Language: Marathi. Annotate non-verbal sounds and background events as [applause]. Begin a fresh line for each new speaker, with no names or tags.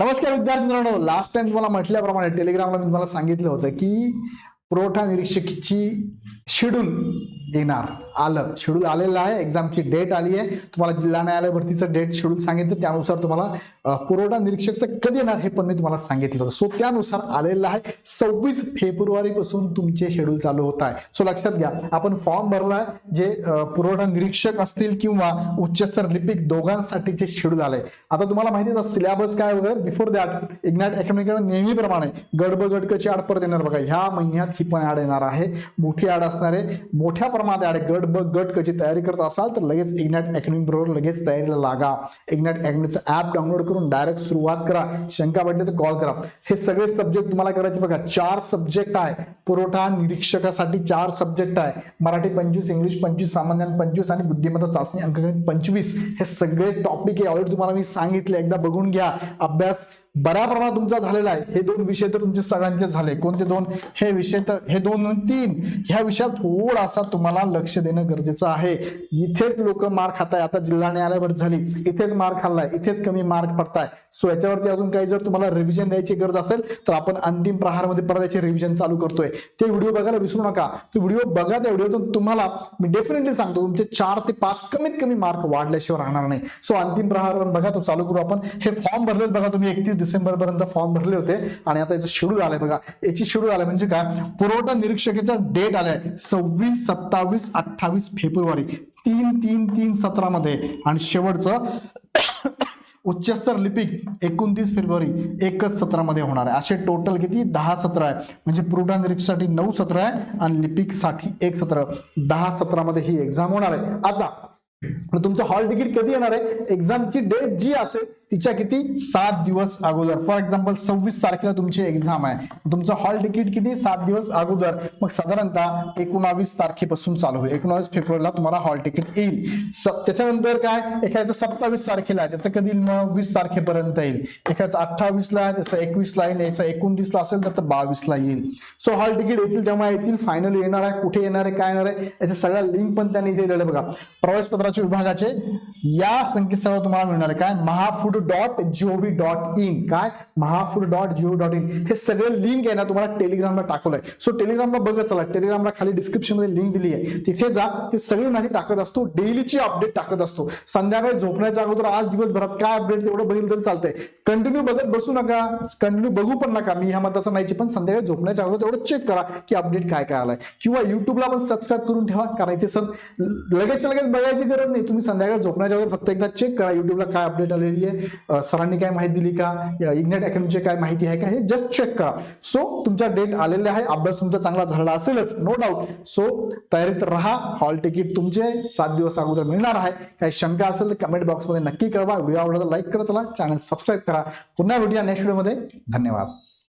नमस्कार विद्यार्थी मित्रांनो लास्ट टाइम तुम्हाला म्हटल्याप्रमाणे टेलिग्रामला मी तुम्हाला सांगितलं होतं की पुरवठा निरीक्षकची शेड्यूल येणार आलं. शेड्यूल आलेलं आहे. एक्झामची डेट आली आहे. तुम्हाला जिल्हा न्यायालय भरतीचं डेट शेड्यूल सांगितलं. त्यानुसार तुम्हाला पुरवठा निरीक्षकचं कधी येणार हे पण मी तुम्हाला सांगितलं होतं. सो त्यानुसार आलेलं आहे. सव्वीस फेब्रुवारी पासून तुमचे शेड्यूल चालू होत आहे. सो लक्षात घ्या. आपण फॉर्म भरलाय. जे पुरवठा निरीक्षक असतील किंवा उच्चस्तर लिपिक दोघांसाठीचे शेड्यूल आलंय. आता तुम्हाला माहिती सिलेबस काय वगैरे? बिफोर दॅट इग्नॅट अकॅडमीकडे नेहमीप्रमाणे गड गडकची आड परत येणार बघा. ह्या महिन्यात ही पण ऍड येणार आहे. मोठी ऍड असणार आहे. मोठ्या प्रमाणात ऍड गड ब गट कची तयारी करत असाल तर लगेच इग्नॅट अकॅडमी बरोबर लगेच तयारीला लागा. इग्नॅट अकॅडमीचं ऍप डाउनलोड करून डायरेक्ट सुरुवात करा. शंका वाटली तर कॉल करा. हे सगळे सब्जेक्ट तुम्हाला करायचे बघा. चार सब्जेक्ट आहे. पुरवठा निरीक्षकासाठी चार सब्जेक्ट आहे. मराठी पंचवीस इंग्लिश पंचवीस सामान्य पंचवीस आणि बुद्धिमत्ता चाचणी अंकगणित पंचवीस. हे सगळे टॉपिक आहे. ऑलरेडी तुम्हाला मी सांगितले. एकदा बघून घ्या. अभ्यास बऱ्या प्रमाणात तुमचा झालेला आहे. हे दोन विषय तर तुमचे सगळ्यांचे झाले. कोणते दोन? हे विषय तर हे दोन तीन ह्या विषयात थोडासा तुम्हाला लक्ष देणं गरजेचं आहे. इथेच लोक मार खाताय. आता जिल्हा न्यायालयावर झाली. इथेच मार खाल्लाय. इथेच कमी मार्क पडताय. सो याच्यावरती अजून काही जर तुम्हाला रिव्हिजन द्यायची गरज असेल तर आपण अंतिम प्रहारमध्ये परत याचे रिव्हिजन चालू करतोय. ते व्हिडिओ बघायला विसरू नका. तो व्हिडिओ बघा त्या व्हिडिओतून तुम्हाला मी डेफिनेटली सांगतो तुमचे चार ते पाच कमीत कमी मार्क वाढल्याशिवाय राहणार नाही. सो अंतिम प्रहार बघा तो चालू करू आपण. हे फॉर्म भरलेच बघा तुम्ही एकतीस डिसेंबर पर्यंत फॉर्म भरले होते. आणि आता याचं शेड्यूल आलंय बघा. याची शेड्यूल आलंय म्हणजे काय? पुरवठा निरीक्षकाचा डेट आलाय. सव्वीस सत्तावीस अठ्ठावीस फेब्रुवारी. तीन तीन तीन सतरामध्ये आणि शेवटचं [coughs] उच्चस्तर लिपिक एकोणतीस फेब्रुवारी एकच सत्रामध्ये होणार आहे. असे टोटल किती? दहा सत्र आहे. म्हणजे पुरवठा निरीक्षसाठी नऊ सत्र आहे. आणि लिपिकसाठी एक सत्र दहा सत्रामध्ये ही एक्झाम होणार आहे. आता तुमचं हॉल तिकीट कधी येणार आहे? एक्झामची डेट जी असेल तिच्या किती? सात दिवस अगोदर. फॉर एक्झाम्पल सव्वीस तारखेला तुमची एक्झाम आहे. तुमचं हॉल तिकीट किती? सात दिवस अगोदर. मग साधारणतः एकोणावीस तारखेपासून चालू होईल. एकोणावीस फेब्रुवारीला तुम्हाला हॉल तिकीट येईल. त्याच्यानंतर काय? एखाद्याचं सत्तावीस तारखेला आहे. त्याचं कधी? मग वीस तारखेपर्यंत येईल. एखाद्याचं अठ्ठावीसला आहे. त्याचं एकवीसला येईल याचं एकोणतीसला असेल तर बावीसला येईल. सो हॉल तिकीट येतील तेव्हा येतील. फायनल येणार आहे. कुठे येणार आहे? काय येणार आहे? याच्या सगळ्या लिंक पण त्यांनी इथे दिलेलं बघा. प्रवेशपत्राच्या विभागाचे या संकेतस्थळावर तुम्हाला मिळणार आहे. काय? Mahafood dot gov dot in काय? Mahafood dot go dot in हे सगळे लिंक आहे ना तुम्हाला टेलिग्रामला टाकवलंय. सो टेलिग्रामला बघत चला. टेलिग्रामला खाली डिस्क्रिप्शनमध्ये लिंक दिली आहे. तिथे जा. ते सगळी माहिती टाकत असतो. डेलीची अपडेट टाकत असतो. संध्याकाळी झोपण्याच्या अगोदर आज दिवसभरात काय अपडेट तेवढं बघितलं तरी चालतंय. कंटिन्यू बघत बसू नका. कंटिन्यू बघू पण नका. मी ह्या मताचं नाहीची पण संध्याकाळी झोपण्याच्या अगोदर तेवढं चेक करा की अपडेट काय काय आलाय. किंवा युट्यूबला पण सबस्क्राईब करून ठेवा कारण इथे सर लगेच लगेच बघायची गरज नाही. तुम्ही संध्याकाळी झोपण्याच्या अगोदर फक्त एकदा चेक करा युट्यूबला काय अपडेट आलेली आहे. सरांनी काय माहिती दिली का? इग्नेट अकॅडमीची काय माहिती आहे का? हे जस्ट चेक करा. सो तुमचा डेट आलेले आहे. अभ्यास तुमचा चांगला झाला असेलच नो डाऊट सो तयारीत राहा. हॉल तिकीट तुमचे सात दिवस अगोदर मिळणार आहे. काही शंका असेल तर कमेंट बॉक्समध्ये नक्की कळवा. व्हिडिओ आवडला लाईक करा चला. चॅनल सबस्क्राईब करा. पुन्हा भेटूया नेक्स्ट व्हिडिओमध्ये धन्यवाद.